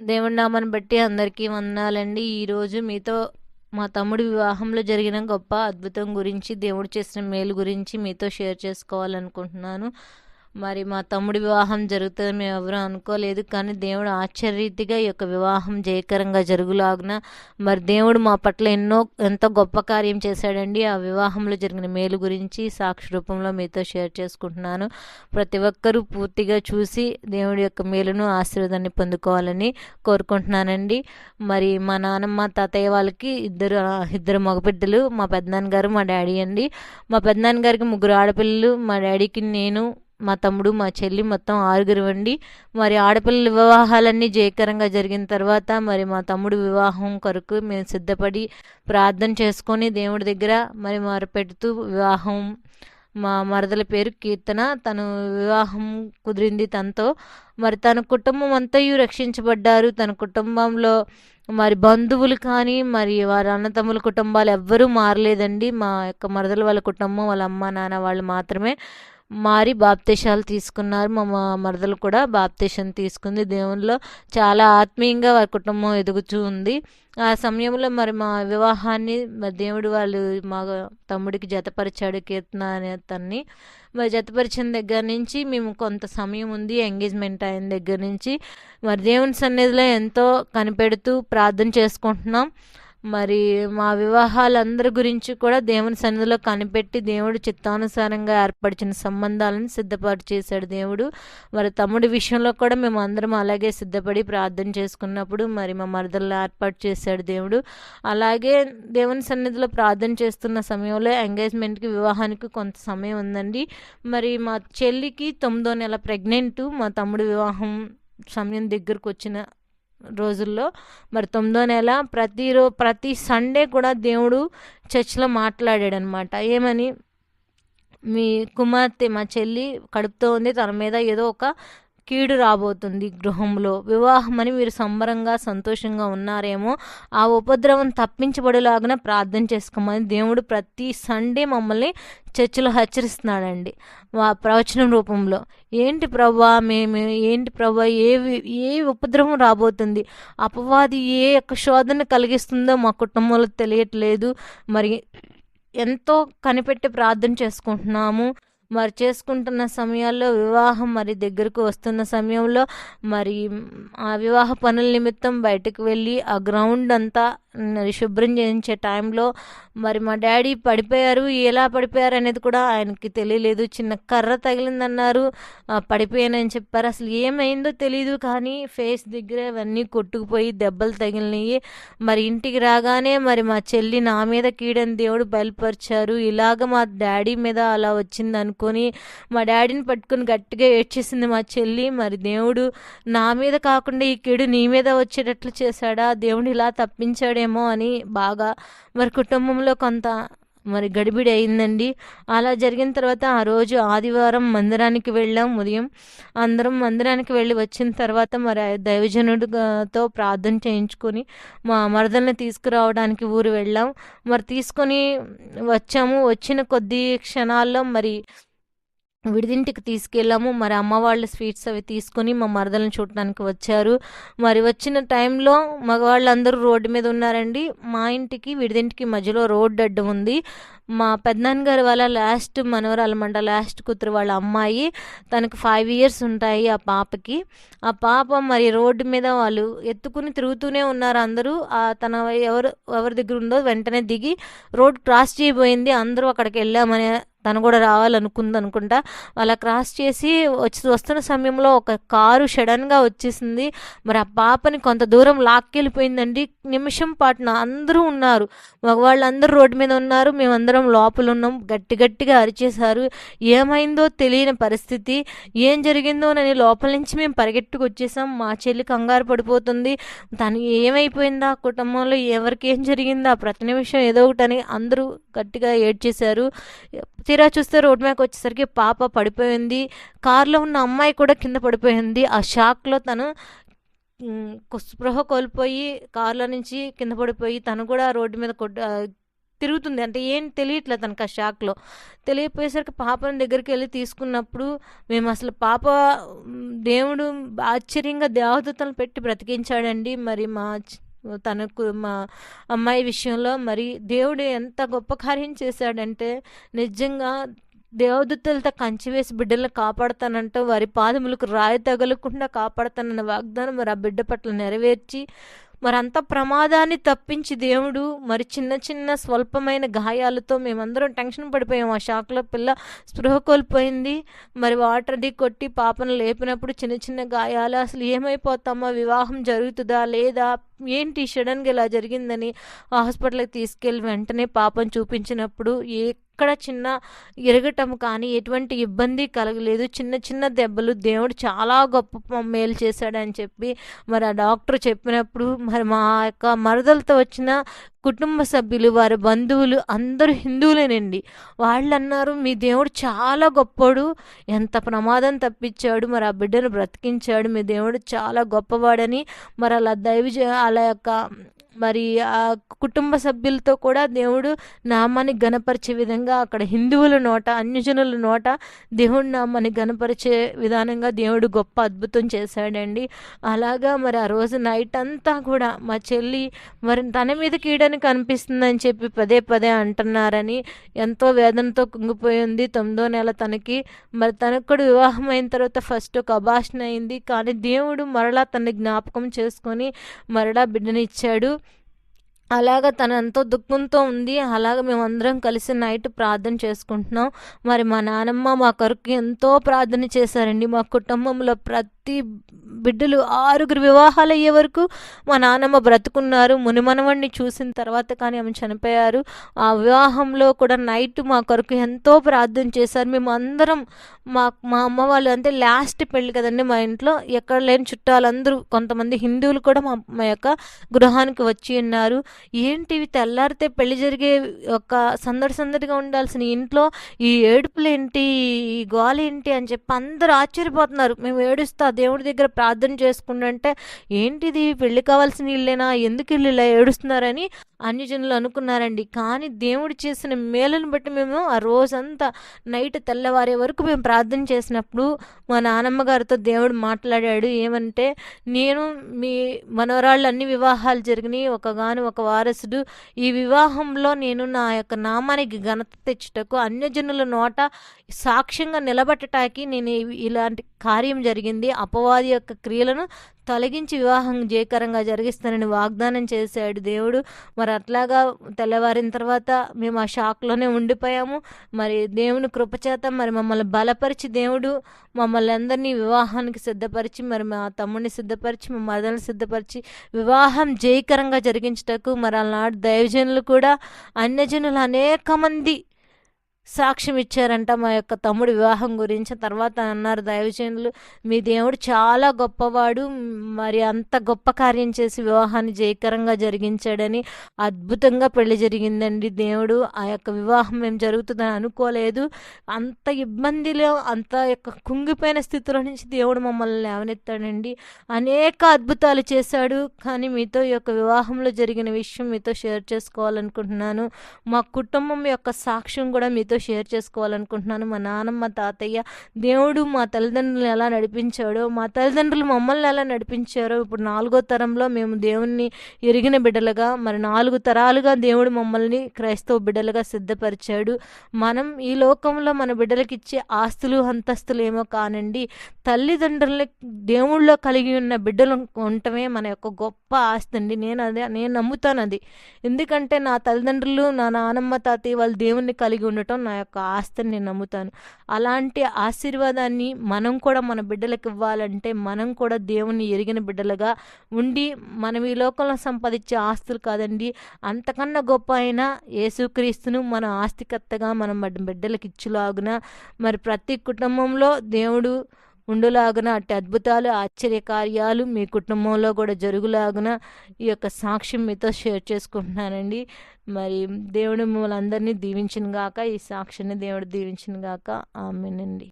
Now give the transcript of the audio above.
దేవుడి నామాన్ని బట్టి అందరికీ వందనాలండి. ఈరోజు మీతో మా తమ్ముడి వివాహంలో జరిగిన గొప్ప అద్భుతం గురించి దేవుడు చేసిన మేలు గురించి మీతో షేర్ చేసుకోవాలనుకుంటున్నాను. మరి మా తమ్ముడి వివాహం జరుగుతుంది మేము ఎవరూ అనుకోలేదు కానీ దేవుడు ఆశ్చర్యరీతిగా ఈ యొక్క వివాహం జయకరంగా జరుగులాగున మరి దేవుడు మా పట్ల ఎన్నో ఎంతో గొప్ప కార్యం చేశాడండి. ఆ వివాహంలో జరిగిన మేలు గురించి సాక్షి రూపంలో మీతో షేర్ చేసుకుంటున్నాను. ప్రతి ఒక్కరూ పూర్తిగా చూసి దేవుడి యొక్క మేలును ఆశీర్వాదాన్ని పొందుకోవాలని కోరుకుంటున్నానండి. మరి మా నాన్నమ్మ తాతయ్య వాళ్ళకి ఇద్దరు ఇద్దరు మగబిడ్డలు మా పెద్దనాన్నగారు మా డాడీ అండి. మా పెద్దనాన్నగారికి ముగ్గురు ఆడపిల్లలు మా డాడీకి నేను మా తమ్ముడు మా చెల్లి మొత్తం ఆరుగురు అండి మరి ఆడపిల్లల వివాహాలన్నీ జయకరంగా జరిగిన తర్వాత మరి మా తమ్ముడు వివాహం కొరకు మేము సిద్ధపడి ప్రార్థన చేసుకొని దేవుడి దగ్గర మరి మొరపెడుతూ వివాహం మా మరదల పేరు కీర్తన. తను వివాహం కుదిరింది తనతో. మరి తన కుటుంబం అంతయు రక్షించబడ్డారు. తన కుటుంబంలో మరి బంధువులు కానీ మరి వారి అన్నతమ్ముల కుటుంబాలు ఎవ్వరూ మారలేదండి. మా యొక్క మరదల వాళ్ళ కుటుంబం వాళ్ళ అమ్మ నాన్న వాళ్ళు మాత్రమే. మారి బాప్తేశాలు తీసుకున్నారు. మా మరదలు కూడా బాప్తేశం తీసుకుంది. దేవునిలో చాలా ఆత్మీయంగా వారి కుటుంబం ఎదుగుతూ ఉంది. ఆ సమయంలో మరి మా వివాహాన్ని దేవుడు వాళ్ళు మా తమ్ముడికి జతపరిచాడు కీర్తన అనే తన్ని మరి జతపరిచిన దగ్గర నుంచి మేము కొంత సమయం ఉంది. ఎంగేజ్మెంట్ అయిన దగ్గర నుంచి మరి దేవుని సన్నిధిలో ఎంతో కనిపెడుతూ ప్రార్థన చేసుకుంటున్నాం. మరి మా వివాహాలందరి గురించి కూడా దేవుని సన్నిధిలో కనిపెట్టి దేవుడు చిత్తానుసారంగా ఏర్పరిచిన సంబంధాలను సిద్ధపాటు చేశాడు దేవుడు. మరి తమ్ముడి విషయంలో కూడా మేము అందరం అలాగే సిద్ధపడి ప్రార్థన చేసుకున్నప్పుడు మరి మా మరదల్లో ఏర్పాటు చేశాడు దేవుడు. అలాగే దేవుని సన్నిధిలో ప్రార్థన చేస్తున్న సమయంలో ఎంగేజ్మెంట్కి వివాహానికి కొంత సమయం ఉందండి. మరి మా చెల్లికి తొమ్మిదో నెల ప్రెగ్నెంట్ మా తమ్ముడు వివాహం సమయం దగ్గరకు వచ్చిన రోజుల్లో. మరి తొమ్మిదో నెల ప్రతిరో ప్రతి సండే కూడా దేవుడు చర్చిలో మాట్లాడాడు అనమాట ఏమని? మీ కుమార్తె మా చెల్లి కడుపుతో ఉంది తన మీద ఏదో ఒక కీడు రాబోతుంది గృహంలో. వివాహం అని మీరు సంబరంగా సంతోషంగా ఉన్నారేమో ఆ ఉపద్రవం తప్పించబడేలాగా ప్రార్థన చేసుకోమని దేవుడు ప్రతి సండే మమ్మల్ని చర్చిలో హెచ్చరిస్తున్నాడండి. మా ప్రవచనం రూపంలో. ఏంటి ప్రభా మేము ఏంటి ప్రభా ఏ ఏ ఉపద్రవం రాబోతుంది? అపవాది ఏ యొక్క శోధన కలిగిస్తుందో మా కుటుంబంలో తెలియట్లేదు. మరి ఎంతో కనిపెట్టి ప్రార్థన చేసుకుంటున్నాము. మరి చేసుకుంటున్న సమయాల్లో వివాహం మరి దగ్గరకు వస్తున్న సమయంలో మరి ఆ వివాహ పనుల నిమిత్తం బయటకు వెళ్ళి ఆ గ్రౌండ్ అంతా శుభ్రం చేయించే టైంలో మరి మా డాడీ పడిపోయారు. ఎలా పడిపోయారు అనేది కూడా ఆయనకి తెలియలేదు. చిన్న కర్ర తగిలిందన్నారు. పడిపోయానని చెప్పారు. అసలు ఏమైందో తెలియదు కానీ ఫేస్ దగ్గర అవన్నీ కొట్టుకుపోయి దెబ్బలు తగిలినాయి. మరి ఇంటికి రాగానే మరి మా చెల్లి నా మీద కీడని దేవుడు బయలుపరిచారు. ఇలాగ మా డాడీ మీద అలా వచ్చింది అనుకొని మా డాడీని పట్టుకొని గట్టిగా ఏడ్చేసింది మా చెల్లి. మరి దేవుడు నా మీద కాకుండా ఈ కీడు నీ మీద వచ్చేటట్లు చేశాడా? దేవుడు ఇలా తప్పించాడేమో అని బాగా మరి కుటుంబంలో కొంత మరి గడిబిడి అయిందండి. అలా జరిగిన తర్వాత ఆ రోజు ఆదివారం మందిరానికి వెళ్ళాం. ఉదయం అందరం మందిరానికి వెళ్ళి వచ్చిన తర్వాత మరి దైవజనుడితో ప్రార్థన చేయించుకొని మా మరదల్ని తీసుకురావడానికి ఊరు వెళ్ళాం. మరి తీసుకొని వచ్చాము. వచ్చిన కొద్ది క్షణాల్లో మరి విడిదింటికి తీసుకెళ్ళాము. మరి అమ్మ వాళ్ళ స్వీట్స్ అవి తీసుకొని మా మరదలను చూడటానికి వచ్చారు. మరి వచ్చిన టైంలో మగవాళ్ళందరూ రోడ్డు మీద ఉన్నారండి. మా ఇంటికి విడిదింటికి మధ్యలో రోడ్డు అడ్డు ఉంది. మా పెద్దనాన్నగారు వాళ్ళ లాస్ట్ మనవరాలమంట లాస్ట్ కూతురు వాళ్ళ అమ్మాయి. తనకు ఫైవ్ ఇయర్స్ ఉంటాయి ఆ పాపకి. ఆ పాప మరి రోడ్డు మీద వాళ్ళు ఎత్తుకుని తిరుగుతూనే ఉన్నారు అందరూ. తన ఎవరు ఎవరి దగ్గర ఉందో వెంటనే దిగి రోడ్ క్రాస్ చేయబోయింది. అందరూ అక్కడికి వెళ్ళామనే తను కూడా రావాలనుకుంది అనుకుంటా అలా క్రాస్ చేసి వచ్చి వస్తున్న సమయంలో ఒక కారు సడన్గా వచ్చేసింది. మరి ఆ పాపని కొంత దూరం లాక్కెళ్ళిపోయిందండి. నిమిషం పాటున అందరూ ఉన్నారు. మగవాళ్ళందరూ రోడ్డు మీద ఉన్నారు. మేమందరం లోపల ఉన్నాం. గట్టి గట్టిగా అరిచేశారు. ఏమైందో తెలియని పరిస్థితి. ఏం జరిగిందో అని లోపల నుంచి మేము పరిగెట్టుకు వచ్చేసాం మా చెల్లి కంగారు పడిపోతుంది. తను ఏమైపోయిందా? కుటుంబంలో ఎవరికి ఏం జరిగిందా? ప్రతి నిమిషం ఏదో ఒకటని అందరూ గట్టిగా ఏడ్చేశారు. తీరా చూస్తే రోడ్ మ్యాక్ వచ్చేసరికి పాప పడిపోయింది. కారులో ఉన్న అమ్మాయి కూడా కింద పడిపోయింది. ఆ షాక్లో తను స్పృహ కోల్పోయి కారులో నుంచి కింద పడిపోయి తను కూడా రోడ్డు మీద కొట్టు తిరుగుతుంది. అంటే ఏం తెలియట్లేదు తనకు ఆ షాక్లో. తెలియపోయేసరికి పాపని దగ్గరికి వెళ్ళి తీసుకున్నప్పుడు మేము అసలు పాప దేవుడు ఆశ్చర్యంగా దేవదూతలను పెట్టి బ్రతికించాడండి. మరి మా తనకు మా అమ్మాయి విషయంలో మరి దేవుడు ఎంత గొప్ప కార్యం చేశాడంటే నిజంగా దేవదూతలతో కంచి వేసి బిడ్డలను కాపాడుతానంటూ వారి పాదములకు రాయి తగలకుండా కాపాడుతానన్న వాగ్దానం మరి ఆ బిడ్డ పట్ల నెరవేర్చి మరి అంత ప్రమాదాన్ని తప్పించి దేవుడు మరి చిన్న చిన్న స్వల్పమైన గాయాలతో మేమందరం టెన్షన్ పడిపోయాం. ఆ షాక్లో పిల్ల స్పృహ కోల్పోయింది. మరి వాటర్ అది కొట్టి పాపను లేపినప్పుడు చిన్న చిన్న గాయాలు అసలు ఏమైపోతామా? వివాహం జరుగుతుందా లేదా? ఏంటి సడన్గా ఇలా జరిగిందని హాస్పిటల్కి తీసుకెళ్ళి వెంటనే పాపను చూపించినప్పుడు ఎక్కడ చిన్న ఎరగటం కానీ ఎటువంటి ఇబ్బంది కలగలేదు. చిన్న చిన్న దెబ్బలు దేవుడు చాలా గొప్ప మేలు చేశాడని చెప్పి మరి ఆ డాక్టర్ చెప్పినప్పుడు మరి మా యొక్క మరదలతో వచ్చిన కుటుంబ సభ్యులు వారి బంధువులు అందరూ హిందువులేనండి. వాళ్ళు అన్నారు మీ దేవుడు చాలా గొప్పోడు. ఎంత ప్రమాదం తప్పించాడు. మరి ఆ బిడ్డను బ్రతికించాడు. మీ దేవుడు చాలా గొప్పవాడని. మరి అలా దైవజ అలా యొక్క మరి ఆ కుటుంబ సభ్యులతో కూడా దేవుడు నామాన్ని గణపరిచే విధంగా అక్కడ హిందువుల నోట అన్యజనుల నోట దేవుడి నామాన్ని గనపరిచే విధానంగా దేవుడు గొప్ప అద్భుతం చేశాడండి. అలాగా మరి ఆ రోజు నైట్ అంతా కూడా మా చెల్లి మరి తన మీద కీడని కనిపిస్తుందని చెప్పి పదే పదే అంటున్నారని ఎంతో వేదనతో కుంగిపోయింది తొమ్మిదో నెల తనకి మరి తనకు కూడా వివాహం అయిన తర్వాత ఫస్ట్ ఒక అభాషణ అయింది. కానీ దేవుడు మరలా తన జ్ఞాపకం చేసుకొని మరలా బిడ్డనిచ్చాడు. అలాగ తన ఎంతో దుఃఖంతో ఉంది. అలాగ మేమందరం కలిసి నైట్ ప్రార్థన చేసుకుంటున్నాం. మరి మా నానమ్మ మా కొరకు ఎంతో ప్రార్థన చేశారండి. మా కుటుంబంలో ప్రతి ప్రతి బిడ్డలు ఆరుగురు వివాహాలు అయ్యే వరకు మా నానమ్మ బ్రతుకున్నారు. మునిమనవణ్ణి చూసిన తర్వాత కానీ ఆమె చనిపోయారు. ఆ వివాహంలో కూడా నైట్ మా కొరకు ఎంతో ప్రార్థన చేశారు. మేము అందరం మా మా అమ్మ వాళ్ళు అంటే లాస్ట్ పెళ్ళి కదండి మా ఇంట్లో. ఎక్కడ లేని చుట్టాలందరూ కొంతమంది హిందువులు కూడా మా మా యొక్క గృహానికి వచ్చి ఉన్నారు. ఏంటి ఇవి తెల్లారితే పెళ్ళి జరిగే ఒక సందడి సందడిగా ఉండాల్సిన ఇంట్లో ఈ ఏడుపులు ఏంటి ఈ గోల ఏంటి అని చెప్పి అందరూ ఆశ్చర్యపోతున్నారు. మేము ఏడుస్తా దేవుడి దగ్గర ప్రార్థన చేసుకుంటుంటే ఏంటిది? పెళ్ళి కావాల్సిన ఇల్లేనా? ఎందుకు ఇల్లు ఇలా ఏడుస్తున్నారని అన్యజనులు అనుకున్నారండి. కానీ దేవుడు చేసిన మేలును బట్టి మేము ఆ రోజంతా నైట్ తెల్లవారే వరకు మేము ప్రార్థన చేసినప్పుడు మా నానమ్మ గారితో దేవుడు మాట్లాడాడు. ఏమంటే నేను మీ మనవరాళ్ళు అన్ని వివాహాలు జరిగినాయి. ఒకగాను ఒక వారసుడు. ఈ వివాహంలో నేను నా యొక్క నామానికి ఘనత తెచ్చుటకు అన్యజనుల నోట సాక్ష్యంగా నిలబెట్టటానికి నేను ఇలాంటి కార్యం జరిగింది. అపవాది యొక్క క్రియలను తొలగించి వివాహం జయకరంగా జరిగిస్తానని వాగ్దానం చేశాడు దేవుడు. మరి అట్లాగా తెల్లవారిన తర్వాత మేము ఆ షాక్లోనే ఉండిపోయాము. మరి దేవుని కృపచేత మరి మమ్మల్ని బలపరిచి దేవుడు మమ్మల్ని అందరినీ వివాహానికి సిద్ధపరిచి మరి మా తమ్ముడిని సిద్ధపరిచి మా మరదలను సిద్ధపరిచి వివాహం జయకరంగా జరిగించటకు మరి అలనాడు దైవజనులు కూడా అన్యజనులు అనేక మంది సాక్ష్యం ఇచ్చారంట మా యొక్క తమ్ముడు వివాహం గురించి. తర్వాత అన్నారు దైవజనులు మీ దేవుడు చాలా గొప్పవాడు. మరి అంత గొప్ప కార్యం చేసి వివాహాన్ని జయకరంగా జరిగించాడని అద్భుతంగా పెళ్ళి జరిగిందండి దేవుడు. ఆ యొక్క వివాహం మేము జరుగుతుందని అనుకోలేదు. అంత ఇబ్బందిలో అంత యొక్క కుంగిపోయిన స్థితిలో నుంచి దేవుడు మమ్మల్ని లేవనెత్తాడండి. అనేక అద్భుతాలు చేశాడు. కానీ మీతో ఈ యొక్క వివాహంలో జరిగిన విషయం మీతో షేర్ చేసుకోవాలనుకుంటున్నాను. మా కుటుంబం యొక్క సాక్ష్యం కూడా మీతో షేర్ చేసుకోవాలనుకుంటున్నాను. మా నాన్నమ్మ తాతయ్య దేవుడు మా తల్లిదండ్రులను ఎలా నడిపించాడో మా తల్లిదండ్రులు మమ్మల్ని ఎలా నడిపించారో ఇప్పుడు నాలుగో తరంలో మేము దేవుణ్ణి ఎరిగిన బిడ్డలుగా మరి నాలుగు తరాలుగా దేవుడు మమ్మల్ని క్రైస్తవ బిడ్డలుగా సిద్ధపరిచాడు. మనం ఈ లోకంలో మన బిడ్డలకి ఇచ్చే ఆస్తులు అంతస్తులు ఏమో కానండి తల్లిదండ్రులని దేవుళ్ళలో కలిగి ఉన్న బిడ్డలు ఉండటమే మన యొక్క గొప్ప ఆస్తి అండి. నేను అదే నేను నమ్ముతాను అది ఎందుకంటే నా తల్లిదండ్రులు నా నానమ్మ తాతయ్య వాళ్ళు దేవుణ్ణి కలిగి ఉండటం నా యొక్క ఆస్తిని నేను నమ్ముతాను. అలాంటి ఆశీర్వాదాన్ని మనం కూడా మన బిడ్డలకు ఇవ్వాలంటే మనం కూడా దేవుణ్ణి ఎరిగిన బిడ్డలుగా ఉండి మనం ఈ లోకంలో సంపాదించే ఆస్తులు కాదండి అంతకన్నా గొప్ప అయిన యేసుక్రీస్తును మన ఆస్తికర్తగా మనం బిడ్డలకు ఇచ్చులాగున మరి ప్రతి కుటుంబంలో దేవుడు ఉండులాగున అట్టి అద్భుతాలు ఆశ్చర్య కార్యాలు మీ కుటుంబంలో కూడా జరుగులాగున ఈ యొక్క సాక్ష్యం మీతో షేర్ చేసుకుంటున్నానండి. మరి దేవుడు మిమ్మల్ని అందరినీ దీవించిన గాక ఈ సాక్షిని దేవుడు దీవించిన గాక ఆమెనండి.